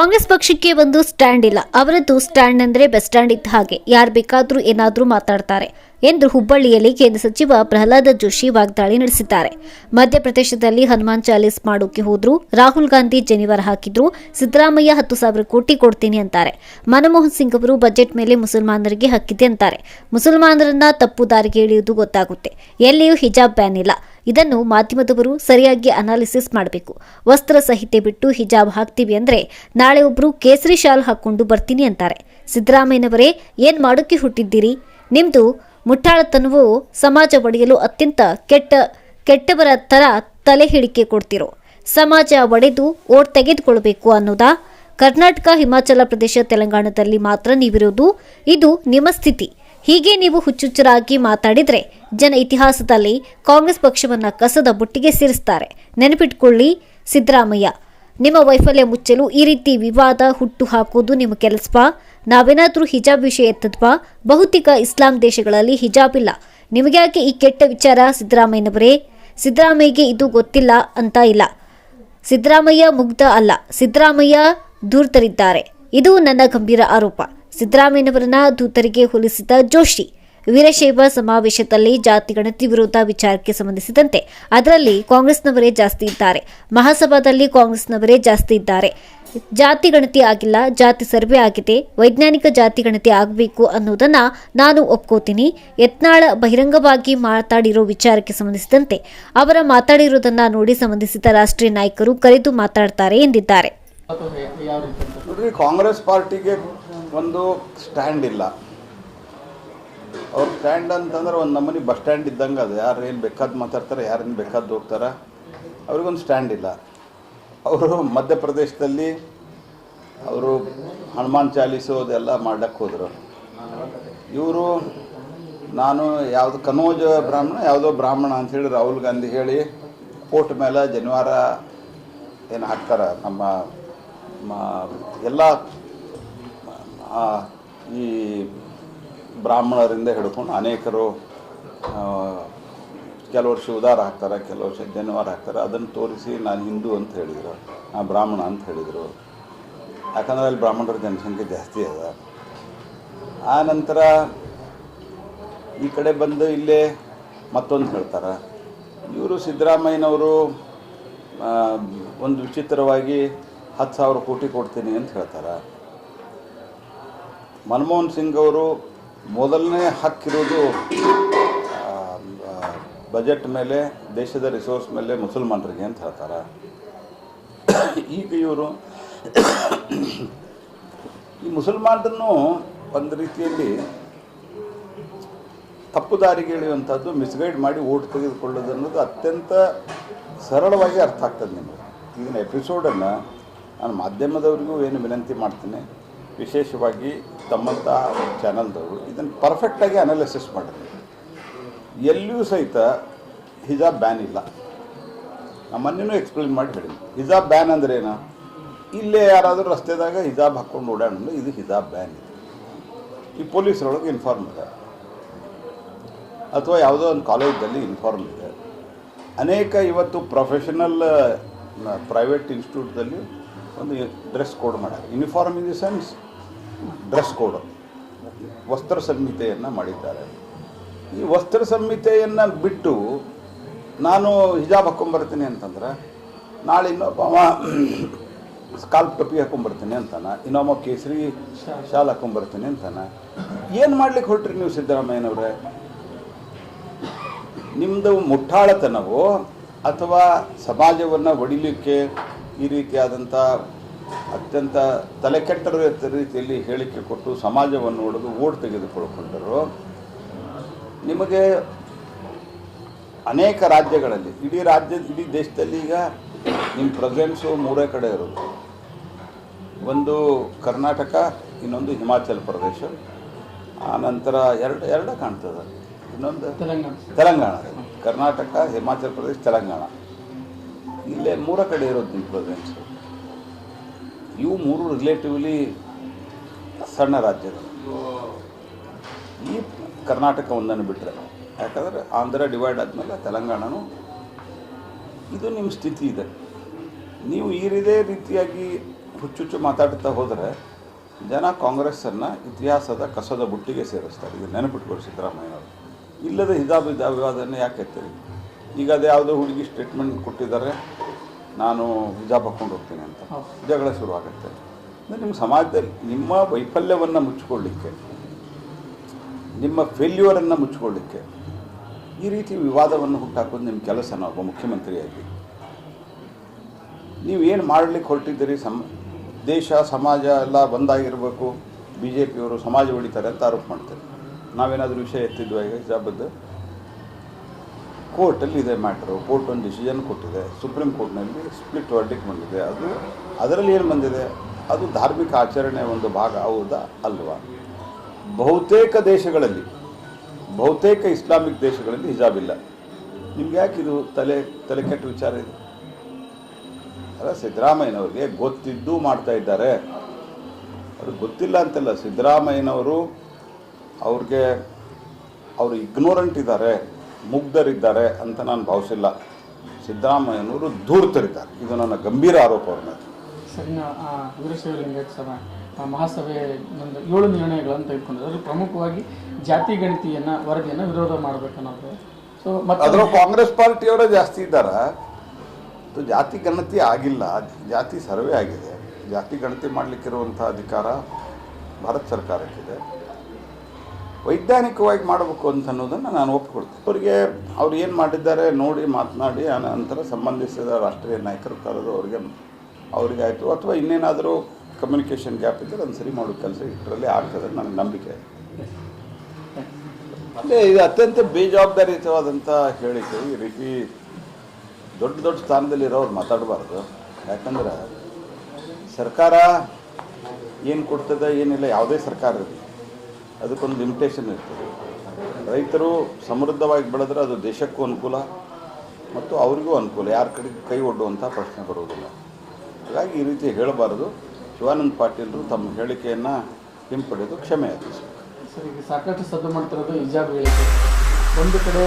ಕಾಂಗ್ರೆಸ್ ಪಕ್ಷಕ್ಕೆ ಒಂದು ಸ್ಟ್ಯಾಂಡ್ ಇಲ್ಲ. ಅವರದ್ದು ಸ್ಟ್ಯಾಂಡ್ ಅಂದ್ರೆ ಬಸ್ ಸ್ಟ್ಯಾಂಡ್ ಇದ್ದ ಹಾಗೆ. ಯಾರು ಬೇಕಾದ್ರೂ ಏನಾದ್ರೂ ಮಾತಾಡ್ತಾರೆ ಎಂದು ಹುಬ್ಬಳ್ಳಿಯಲ್ಲಿ ಕೇಂದ್ರ ಸಚಿವ ಪ್ರಹ್ಲಾದ ಜೋಶಿ ವಾಗ್ದಾಳಿ ನಡೆಸಿದ್ದಾರೆ. ಮಧ್ಯಪ್ರದೇಶದಲ್ಲಿ ಹನುಮಾನ್ ಚಾಲೀಸ್ ಮಾಡೋಕೆ ಹೋದ್ರು. ರಾಹುಲ್ ಗಾಂಧಿ ಜನಿವಾರ ಹಾಕಿದ್ರು. ಸಿದ್ದರಾಮಯ್ಯ ಹತ್ತು ಸಾವಿರ ಕೋಟಿ ಕೊಡ್ತೀನಿ ಅಂತಾರೆ. ಮನಮೋಹನ್ ಸಿಂಗ್ ಅವರು ಬಜೆಟ್ ಮೇಲೆ ಮುಸಲ್ಮಾನರಿಗೆ ಹಕ್ಕಿದೆ ಅಂತಾರೆ. ಮುಸಲ್ಮಾನರನ್ನ ತಪ್ಪು ದಾರಿಗೆ ಎಳೆಯುವುದು ಗೊತ್ತಾಗುತ್ತೆ. ಎಲ್ಲಿಯೂ ಹಿಜಾಬ್ ಬ್ಯಾನ್ ಇಲ್ಲ. ಇದನ್ನು ಮಾಧ್ಯಮದವರು ಸರಿಯಾಗಿ ಅನಾಲಿಸಿಸ್ ಮಾಡಬೇಕು. ವಸ್ತ್ರ ಸಹಿತೆ ಬಿಟ್ಟು ಹಿಜಾಬ್ ಹಾಕ್ತೀವಿ ಅಂದ್ರೆ ನಾಳೆ ಒಬ್ಬರು ಕೇಸರಿ ಶಾಲ್ ಹಾಕ್ಕೊಂಡು ಬರ್ತೀನಿ ಅಂತಾರೆ. ಸಿದ್ದರಾಮಯ್ಯನವರೇ, ಏನ್ ಮಾಡೋಕೆ ಹುಟ್ಟಿದ್ದೀರಿ? ನಿಮ್ದು ಮುಟ್ಟಾಳತನವು ಸಮಾಜ ಒಡೆಯಲು ಅತ್ಯಂತ ಕೆಟ್ಟ, ಕೆಟ್ಟವರ ತರ ತಲೆ ಹಿಡಿಕೆ ಕೊಡ್ತಿರೋ. ಸಮಾಜ ಒಡೆದು ಓಟ್ ತೆಗೆದುಕೊಳ್ಬೇಕು ಅನ್ನೋದಾ? ಕರ್ನಾಟಕ, ಹಿಮಾಚಲ ಪ್ರದೇಶ, ತೆಲಂಗಾಣದಲ್ಲಿ ಮಾತ್ರ ನೀವಿರೋದು? ಇದು ನಿಮ್ಮ ಸ್ಥಿತಿ. ಹೀಗೆ ನೀವು ಹುಚ್ಚುಚ್ಚರಾಗಿ ಮಾತಾಡಿದರೆ ಜನ ಇತಿಹಾಸದಲ್ಲಿ ಕಾಂಗ್ರೆಸ್ ಪಕ್ಷವನ್ನು ಕಸದ ಬುಟ್ಟಿಗೆ ಸೇರಿಸ್ತಾರೆ. ನೆನಪಿಟ್ಕೊಳ್ಳಿ, ಸಿದ್ದರಾಮಯ್ಯ, ನಿಮ್ಮ ವೈಫಲ್ಯ ಮುಚ್ಚಲು ಈ ರೀತಿ ವಿವಾದ ಹುಟ್ಟು ಹಾಕೋದು ನಿಮ್ಮ ಕೆಲಸವಾ ನಾವೇನಾದರೂ ಹಿಜಾಬ್ ವಿಷಯ ಎತ್ತದ್ವಾ? ಬಹುತೇಕ ಇಸ್ಲಾಂ ದೇಶಗಳಲ್ಲಿ ಹಿಜಾಬ್ ಇಲ್ಲ. ನಿಮಗ್ಯಾಕೆ ಈ ಕೆಟ್ಟ ವಿಚಾರ ಸಿದ್ದರಾಮಯ್ಯನವರೇ? ಸಿದ್ದರಾಮಯ್ಯಗೆ ಇದು ಗೊತ್ತಿಲ್ಲ ಅಂತ ಇಲ್ಲ. ಸಿದ್ದರಾಮಯ್ಯ ಮುಗ್ಧ ಅಲ್ಲ. ಸಿದ್ದರಾಮಯ್ಯ ದೂರ್ತರಿದ್ದಾರೆ ಇದು ನನ್ನ ಗಂಭೀರ ಆರೋಪ. ಸಿದ್ದರಾಮಯ್ಯನವರನ್ನ ದೂತರಿಗೆ ಹೋಲಿಸಿದ ಜೋಶಿ, ವೀರಶೈವ ಸಮಾವೇಶದಲ್ಲಿ ಜಾತಿ ಗಣತಿ ವಿರೋಧ ವಿಚಾರಕ್ಕೆ ಸಂಬಂಧಿಸಿದಂತೆ ಅದರಲ್ಲಿ ಕಾಂಗ್ರೆಸ್ನವರೇ ಜಾಸ್ತಿ ಇದ್ದಾರೆ. ಮಹಾಸಭಾದಲ್ಲಿ ಕಾಂಗ್ರೆಸ್ನವರೇ ಜಾಸ್ತಿ ಇದ್ದಾರೆ. ಜಾತಿ ಗಣತಿ ಆಗಿಲ್ಲ, ಜಾತಿ ಸರ್ವೆ ಆಗಿದೆ, ವೈಜ್ಞಾನಿಕ ಜಾತಿ ಗಣತಿ ಆಗಬೇಕು ಅನ್ನೋದನ್ನ ನಾನು ಒಪ್ಕೋತೀನಿ. ಯತ್ನಾಳ ಬಹಿರಂಗವಾಗಿ ಮಾತಾಡಿರೋ ವಿಚಾರಕ್ಕೆ ಸಂಬಂಧಿಸಿದಂತೆ ಅವರ ಮಾತಾಡಿರೋದನ್ನ ನೋಡಿ ಸಂಬಂಧಿಸಿದ ರಾಷ್ಟ್ರೀಯ ನಾಯಕರು ಕರೆದು ಮಾತಾಡ್ತಾರೆ ಎಂದಿದ್ದಾರೆ. ಕಾಂಗ್ರೆಸ್ ಪಾರ್ಟಿಗೆ ಒಂದು ಸ್ಟ್ಯಾಂಡ್ ಇಲ್ಲ. ಅವ್ರ ಸ್ಟ್ಯಾಂಡ್ ಅಂತಂದ್ರೆ ಒಂದು ನಮ್ಮನೆ ಬಸ್ ಸ್ಟ್ಯಾಂಡ್ ಇದ್ದಂಗೆ ಅದು. ಯಾರು ಏನು ಬೇಕಾದ್ ಮಾತಾಡ್ತಾರೆ ಯಾರೇನು ಬೇಕಾದ್ದು ಹೋಗ್ತಾರೆ. ಅವ್ರಿಗೊಂದು ಸ್ಟ್ಯಾಂಡ್ ಇಲ್ಲ. ಅವರು ಮಧ್ಯಪ್ರದೇಶದಲ್ಲಿ ಅವರು ಹನುಮಾನ್ ಚಾಲಿಸೋದೆಲ್ಲ ಮಾಡ್ಲಿಕ್ಕೆ ಹೋದರು. ಇವರು ನಾನು ಯಾವುದು ಕನೋಜ ಬ್ರಾಹ್ಮಣ, ಯಾವುದೋ ಬ್ರಾಹ್ಮಣ ಅಂಥೇಳಿ ರಾಹುಲ್ ಗಾಂಧಿ ಹೇಳಿ ಕೋರ್ಟ್ ಮೇಲೆ ಜನಿವಾರ ಏನು ಹಾಕ್ತಾರೆ ನಮ್ಮ ಎಲ್ಲ ಈ ಬ್ರಾಹ್ಮಣರಿಂದ ಹಿಡ್ಕೊಂಡು ಅನೇಕರು ಕೆಲವು ವರ್ಷ ಉದಾರ ಹಾಕ್ತಾರೆ ಕೆಲವು ವರ್ಷ ಜನಿವಾರ ಹಾಕ್ತಾರೆ ಅದನ್ನು ತೋರಿಸಿ ನಾನು ಹಿಂದೂ ಅಂತ ಹೇಳಿದರು ನಾನು ಬ್ರಾಹ್ಮಣ ಅಂತ ಹೇಳಿದರು. ಯಾಕಂದರೆ ಅಲ್ಲಿ ಬ್ರಾಹ್ಮಣರ ಜನಸಂಖ್ಯೆ ಜಾಸ್ತಿ ಅದ. ಆ ನಂತರ ಈ ಕಡೆ ಬಂದು ಇಲ್ಲೇ ಮತ್ತೊಂದು ಹೇಳ್ತಾರೆ. ಇವರು ಸಿದ್ದರಾಮಯ್ಯನವರು ಒಂದು ವಿಚಿತ್ರವಾಗಿ ಹತ್ತು ಸಾವಿರ ಕೋಟಿ ಕೊಡ್ತೀನಿ ಅಂತ ಹೇಳ್ತಾರೆ. ಮನಮೋಹನ್ ಸಿಂಗ್ ಅವರು ಮೊದಲನೇ ಹಕ್ಕಿರೋದು ಬಜೆಟ್ ಮೇಲೆ, ದೇಶದ ರಿಸೋರ್ಸ್ ಮೇಲೆ ಮುಸಲ್ಮಾನರಿಗೆ ಅಂತ ಹೇಳ್ತಾರೆ. ಈಗ ಇವರು, ಈ ಮುಸಲ್ಮಾನರನ್ನು ಒಂದು ರೀತಿಯಲ್ಲಿ ತಪ್ಪು ದಾರಿಗೆ ಎಳೆಯುವಂಥದ್ದು ಮಿಸ್ಗೈಡ್ ಮಾಡಿ ಓಟ್ ತೆಗೆದುಕೊಳ್ಳೋದು ಅನ್ನೋದು ಅತ್ಯಂತ ಸರಳವಾಗಿ ಅರ್ಥ ಆಗ್ತದೆ ನಿಮಗೆ. ಈಗಿನ ಎಪಿಸೋಡನ್ನು ನಾನು ಮಾಧ್ಯಮದವರಿಗೂ ಏನು ವಿನಂತಿ ಮಾಡ್ತೀನಿ. ವಿಶೇಷವಾಗಿ ತಮ್ಮಂಥ ಚಾನಲ್ದವರು ಇದನ್ನು ಪರ್ಫೆಕ್ಟಾಗಿ ಅನಾಲಿಸಿಸ್ ಮಾಡಿದ್ರು. ಎಲ್ಲಿಯೂ ಸಹಿತ ಹಿಜಾಬ್ ಬ್ಯಾನ್ ಇಲ್ಲ. ನಮ್ಮ ಎಕ್ಸ್ಪ್ಲೇನ್ ಮಾಡಿ ಹೇಳಿ ಹಿಜಾಬ್ ಬ್ಯಾನ್ ಅಂದ್ರೆ ಏನು? ಇಲ್ಲೇ ಯಾರಾದರೂ ರಸ್ತೆದಾಗ ಹಿಜಾಬ್ ಹಾಕ್ಕೊಂಡು ಓಡಾಡೋದು ಇದು ಹಿಜಾಬ್ ಬ್ಯಾನ್ ಇದೆ. ಈ ಪೊಲೀಸರೊಳಗೆ ಇನ್ಫಾರ್ಮ್ ಇದೆ. ಅಥವಾ ಯಾವುದೋ ಒಂದು ಕಾಲೇಜಲ್ಲಿ ಇನ್ಫಾರ್ಮ್ ಇದೆ. ಅನೇಕ ಇವತ್ತು ಪ್ರೊಫೆಷನಲ್ ಪ್ರೈವೇಟ್ ಇನ್ಸ್ಟಿಟ್ಯೂಟ್ದಲ್ಲಿ ಒಂದು ಡ್ರೆಸ್ ಕೋಡ್ ಮಾಡ್ಯಾರ uniform in the sense dress code. ವಸ್ತ್ರ ಸಂಹಿತೆಯನ್ನು ಮಾಡಿದ್ದಾರೆ. ಈ ವಸ್ತ್ರ ಸಂಹಿತೆಯನ್ನು ಬಿಟ್ಟು ನಾನು ಹಿಜಾಬ್ ಹಾಕ್ಕೊಂಬರ್ತೀನಿ ಅಂತಂದ್ರೆ, ನಾಳೆ ಇನ್ನೊಬ್ಬ ಸ್ಕಾಲ್ಪ್ ಟೊಪ್ಪಿ ಹಾಕೊಂಬರ್ತೀನಿ ಅಂತಾನ ಇನ್ನೊಮ್ಮ ಕೇಸರಿ ಶಾಲ್ ಹಾಕೊಂಬರ್ತೀನಿ ಅಂತಾನ. ಏನು ಮಾಡ್ಲಿಕ್ಕೆ ಹೊರಟ್ರಿ ನೀವು ಸಿದ್ದರಾಮಯ್ಯನವ್ರೆ? ನಿಮ್ಮದು ಮುಟ್ಟಾಳತನವೋ ಅಥವಾ ಸಮಾಜವನ್ನು ಒಡಿಲಿಕ್ಕೆ ಈ ರೀತಿಯಾದಂಥ ಅತ್ಯಂತ ತಲೆಕೆಟ್ಟರು ರೀತಿಯಲ್ಲಿ ಹೇಳಿಕೆ ಕೊಟ್ಟು ಸಮಾಜವನ್ನು ಒಡೆದು ಓಟ್ ತೆಗೆದುಕೊಳ್ಳುಕೊಂಡರು. ನಿಮಗೆ ಅನೇಕ ರಾಜ್ಯಗಳಲ್ಲಿ ಇಡೀ ರಾಜ್ಯ ಇಡೀ ದೇಶದಲ್ಲಿ ಈಗ ನಿಮ್ಮ ಪ್ರೆಸೆನ್ಸು ಮೂರೇ ಕಡೆ ಇರೋದು. ಒಂದು ಕರ್ನಾಟಕ ಇನ್ನೊಂದು ಹಿಮಾಚಲ ಪ್ರದೇಶ ಆ ನಂತರ ಎರಡು ಎರಡೇ ಕಾಣ್ತದೆ. ಇನ್ನೊಂದು ತೆಲಂಗಾಣ. ತೆಲಂಗಾಣ. ಕರ್ನಾಟಕ ಹಿಮಾಚಲ ಪ್ರದೇಶ ತೆಲಂಗಾಣ. ಇಲ್ಲೇ ಮೂರ ಕಡೆ ಇರೋದು ನಿಮ್ಮ ಪ್ರೆಸೆನ್ಸ್ ಇವು ಮೂರು ರಿಲೇಟಿವ್ಲಿ ಸಣ್ಣ ರಾಜ್ಯಗಳು. ಈ ಕರ್ನಾಟಕ ಒಂದನ್ನು ಬಿಟ್ಟರೆ ಯಾಕಂದರೆ ಆಂಧ್ರ ಡಿವೈಡ್ ಆದಮೇಲೆ ತೆಲಂಗಾಣನೂ ಇದು ನಿಮ್ಮ ಸ್ಥಿತಿ ಇದೆ. ನೀವು ಈ ಇದೇ ರೀತಿಯಾಗಿ ಹುಚ್ಚುಚ್ಚು ಮಾತಾಡ್ತಾ ಹೋದರೆ ಜನ ಕಾಂಗ್ರೆಸ್ಸನ್ನು ಇತಿಹಾಸದ ಕಸದ ಬುಟ್ಟಿಗೆ ಸೇರಿಸ್ತಾರೆ. ಇದು ನೆನಪಿಟ್ಕೊಳ್ಳಿ ಸಿದ್ದರಾಮಯ್ಯನವರು ಇಲ್ಲದ ಹಿಜಾಬ್ ಇದ್ದ ವಿವಾದವನ್ನು ಯಾಕೆ ಎತ್ತೀರಿ? ಈಗ ಅದು ಯಾವುದೋ ಹುಡುಗಿ ಸ್ಟೇಟ್ಮೆಂಟ್ ಕೊಟ್ಟಿದ್ದಾರೆ. ನಾನು ಜಾಬ್ ಹಾಕ್ಕೊಂಡು ಹೋಗ್ತೀನಿ ಅಂತ. ಜಗಳ ಶುರುವಾಗುತ್ತೆ. ಅಂದರೆ ನಿಮ್ಮ ಸಮಾಜದಲ್ಲಿ ನಿಮ್ಮ ವೈಫಲ್ಯವನ್ನು ಮುಚ್ಚಿಕೊಳ್ಳಿಕ್ಕೆ ನಿಮ್ಮ ಫೇಲ್ಯೂರನ್ನು ಮುಚ್ಚಿಕೊಳ್ಳಿಕ್ಕೆ ಈ ರೀತಿ ವಿವಾದವನ್ನು ಹುಟ್ಟಾಕೋದು ನಿಮ್ಮ ಕೆಲಸನ ಒಬ್ಬ ಮುಖ್ಯಮಂತ್ರಿಯಾಗಿ. ನೀವು ಏನು ಮಾಡಲಿಕ್ಕೆ ಹೊರಟಿದ್ದೀರಿ? ಸಮ ದೇಶ ಸಮಾಜ ಎಲ್ಲ ಒಂದಾಗಿರಬೇಕು. ಬಿ ಜೆ ಪಿಯವರು ಸಮಾಜ ಉಳಿತಾರೆ ಅಂತ ಆರೋಪ ಮಾಡ್ತಾರೆ. ನಾವೇನಾದರೂ ವಿಷಯ ಎತ್ತಿದ್ವಿ ಈಗ? ಹಿಜಾಬದ್ದು ಕೋರ್ಟಲ್ಲಿ ಇದೆ ಮ್ಯಾಟ್ರು. ಕೋರ್ಟ್ ಒಂದು ಡಿಸಿಷನ್ ಕೊಟ್ಟಿದೆ. ಸುಪ್ರೀಂ ಕೋರ್ಟ್ನಲ್ಲಿ ಸ್ಪ್ಲಿಟ್ ವರ್ಡಿಕ್ ಬಂದಿದೆ. ಅದು ಅದರಲ್ಲಿ ಏನು ಬಂದಿದೆ? ಅದು ಧಾರ್ಮಿಕ ಆಚರಣೆ ಒಂದು ಭಾಗ ಹೌದಾ ಅಲ್ವಾ? ಬಹುತೇಕ ದೇಶಗಳಲ್ಲಿ, ಬಹುತೇಕ ಇಸ್ಲಾಮಿಕ್ ದೇಶಗಳಲ್ಲಿ ಹಿಜಾಬ್ ಇಲ್ಲ. ನಿಮ್ಗೆ ಯಾಕೆ ಇದು ತಲೆ ತಲೆ ಕೆಟ್ಟ ವಿಚಾರ ಇದೆ? ಅಲ್ಲ, ಸಿದ್ದರಾಮಯ್ಯನವ್ರಿಗೆ ಗೊತ್ತಿದ್ದು ಮಾಡ್ತಾ ಇದ್ದಾರೆ. ಅವ್ರಿಗೆ ಗೊತ್ತಿಲ್ಲ ಅಂತಲ್ಲ, ಸಿದ್ದರಾಮಯ್ಯನವರು ಅವ್ರಿಗೆ, ಅವರು ಇಗ್ನೋರೆಂಟ್ ಇದ್ದಾರೆ. ಮುಗ್ಧರಿದ್ದಾರೆ ಅಂತ ನಾನು ಭಾವಿಸಿಲ್ಲ. ಸಿದ್ದರಾಮಯ್ಯನವರು ಧೂರ್ತರಿದ್ದಾರೆ. ಇದು ನನ್ನ ಗಂಭೀರ ಆರೋಪ ಅವ್ರ ಮೇಲೆ. ಆ, ಸಭಾ ಮಹಾಸಭೆ ಒಂದು ಏಳು ನಿರ್ಣಯಗಳನ್ನು ತೆಗೆದುಕೊಂಡಿದೆ. ಅದರಲ್ಲಿ ಪ್ರಮುಖವಾಗಿ ಜಾತಿ ಗಣತಿಯನ್ನು ವರದಿಯನ್ನು ವಿರೋಧ ಮಾಡಬೇಕನ್ನೋದು ಸೊ ಮತ್ತೆ ಅದರ ಕಾಂಗ್ರೆಸ್ ಪಾರ್ಟಿಯವರೇ ಜಾಸ್ತಿ ಇದ್ದಾರೆ? ಜಾತಿ ಗಣತಿ ಆಗಿಲ್ಲ. ಜಾತಿ ಸರ್ವೆ ಆಗಿದೆ. ಜಾತಿ ಗಣತಿ ಮಾಡಲಿಕ್ಕಿರುವಂಥ ಅಧಿಕಾರ ಭಾರತ ಸರ್ಕಾರಕ್ಕಿದೆ. ವೈಜ್ಞಾನಿಕವಾಗಿ ಮಾಡಬೇಕು ಅಂತ ಅನ್ನೋದನ್ನು ನಾನು ಒಪ್ಪಿಕೊಡ್ತೀನಿ ಅವರಿಗೆ ಅವ್ರು ಏನು ಮಾಡಿದ್ದಾರೆ ನೋಡಿ ಮಾತನಾಡಿ, ಆ ನಂತರ ಸಂಬಂಧಿಸಿದ ರಾಷ್ಟ್ರೀಯ ನಾಯಕರು ಕರೆದು ಅವರಿಗೆ ಅವರಿಗೆ ಆಯಿತು. ಅಥವಾ ಇನ್ನೇನಾದರೂ ಕಮ್ಯುನಿಕೇಷನ್ ಗ್ಯಾಪ್ ಇದ್ದರೆ ಅದನ್ನು ಸರಿ ಮಾಡೋ ಕೆಲಸ ಇದರಲ್ಲಿ ಆಗ್ತದೆ ನನಗೆ ನಂಬಿಕೆ ಅಲ್ಲೇ ಇದು ಅತ್ಯಂತ ಬೇಜವಾಬ್ದಾರಿಯುತವಾದಂಥ ಹೇಳಿಕೆ. ಈ ರೀತಿ ದೊಡ್ಡ ದೊಡ್ಡ ಸ್ಥಾನದಲ್ಲಿರೋರು ಮಾತಾಡಬಾರ್ದು. ಯಾಕಂದ್ರೆ ಸರ್ಕಾರ ಏನು ಕೊಡ್ತದೆ ಏನಿಲ್ಲ, ಯಾವುದೇ ಸರ್ಕಾರ ಇರಲಿ. ಅದಕ್ಕೊಂದು ಲಿಮಿಟೇಷನ್ ಇರ್ತದೆ. ರೈತರು ಸಮೃದ್ಧವಾಗಿ ಬೆಳೆದ್ರೆ ಅದು ದೇಶಕ್ಕೂ ಅನುಕೂಲ ಮತ್ತು ಅವರಿಗೂ ಅನುಕೂಲ. ಯಾರ ಕಡೆಗೆ ಕೈ ಒಡ್ಡುವಂಥ ಪ್ರಶ್ನೆ ಬರುವುದಿಲ್ಲ. ಹಾಗಾಗಿ ಈ ರೀತಿ ಹೇಳಬಾರದು. ಶಿವಾನಂದ ಪಾಟೀಲರು ತಮ್ಮ ಹೇಳಿಕೆಯನ್ನು ಹಿಂಪಡೆದು ಕ್ಷಮೆ ಯಾಚಿಸಬೇಕು. ಸರ್, ಈಗ ಸಾಕಷ್ಟು ಸದ್ದು ಮಾಡ್ತಿರೋದು ಇಜಾಬ್ ಹೇಳಿಕೆ ಒಂದು ಕಡೆ